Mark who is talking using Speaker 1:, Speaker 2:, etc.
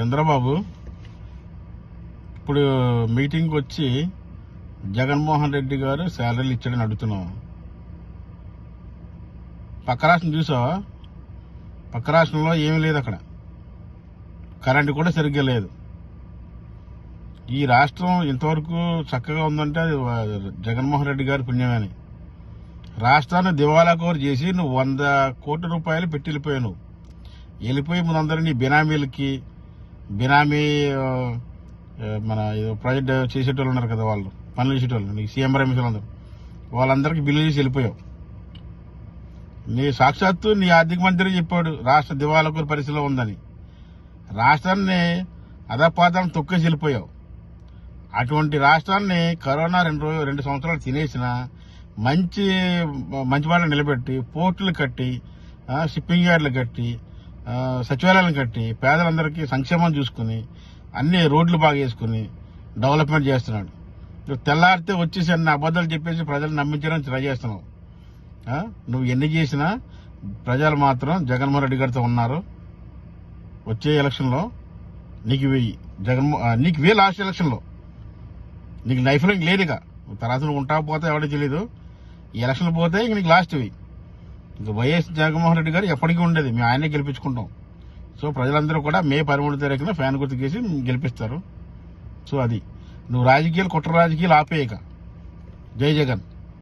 Speaker 1: చంద్రబాబు ఇప్పుడు మీటింగ్కి వచ్చి జగన్మోహన్ రెడ్డి గారు శాలరీలు ఇచ్చాడని అడుగుతున్నాం. పక్క రాష్ట్రం చూసావా? పక్క రాష్ట్రంలో ఏమీ లేదు అక్కడ. కరెంటు కూడా సరిగ్గా లేదు. ఈ రాష్ట్రం ఇంతవరకు చక్కగా ఉందంటే అది జగన్మోహన్ రెడ్డి గారి పుణ్యమని. రాష్ట్రాన్ని దివాలా కోరు చేసి నువ్వు వంద కోట్ల రూపాయలు పెట్టి వెళ్ళిపోయావు. వెళ్ళిపోయి ముందందరూ నీ బినామీలకి బినామీ మన ఏదో ప్రాజెక్ట్ చేసేటోళ్ళు ఉన్నారు కదా వాళ్ళు పనులు చేసేటోళ్ళు నీకు సీఎం రమేష్ అందరూ? వాళ్ళందరికీ బిల్లు చేసి వెళ్ళిపోయావు. నీ సాక్షాత్తు నీ ఆర్థిక మంత్రి చెప్పాడు రాష్ట్ర దివాలకూరు పరిస్థితిలో ఉందని. రాష్ట్రాన్ని అధపాతం తొక్కేసి వెళ్ళిపోయావు. అటువంటి రాష్ట్రాన్ని కరోనా రెండు రోజు రెండు సంవత్సరాలు తినేసిన మంచి మంచి వాళ్ళని నిలబెట్టి పోర్టులు కట్టి షిప్పింగ్ యార్డులు కట్టి సచివాలయాలను కట్టి పేదలందరికీ సంక్షేమం చూసుకుని అన్ని రోడ్లు బాగా వేసుకుని డెవలప్మెంట్ చేస్తున్నాడు. నువ్వు తెల్లారితే వచ్చేసి అన్ని అబద్ధాలు చెప్పేసి ప్రజలు నమ్మించడానికి ట్రై చేస్తున్నావు. నువ్వు ఎన్ని చేసినా ప్రజలు మాత్రం జగన్మోహన్ రెడ్డి గారితో ఉన్నారు. వచ్చే ఎలక్షన్లో నీకు వెయ్యి. జగన్మో నీకు వే లాస్ట్ ఎలక్షన్లో. నీకు లైఫ్లో ఇంక లేదు ఇక తర్వాత నువ్వు ఉంటా పోతే ఎవడో తెలియదు ఈ ఎలక్షన్ పోతే ఇంక నీకు లాస్ట్ వెయ్యి. వైఎస్ జగన్మోహన్ రెడ్డి గారు ఎప్పటికీ ఉండేది. మేము ఆయనే గెలిపించుకుంటాం. సో ప్రజలందరూ కూడా మే పదమూడు తారీఖున ఫ్యాన్ గుర్తుకేసి గెలిపిస్తారు. సో అది. నువ్వు రాజకీయాలు కుట్ర రాజకీయాలు ఆపేయక. జై జగన్.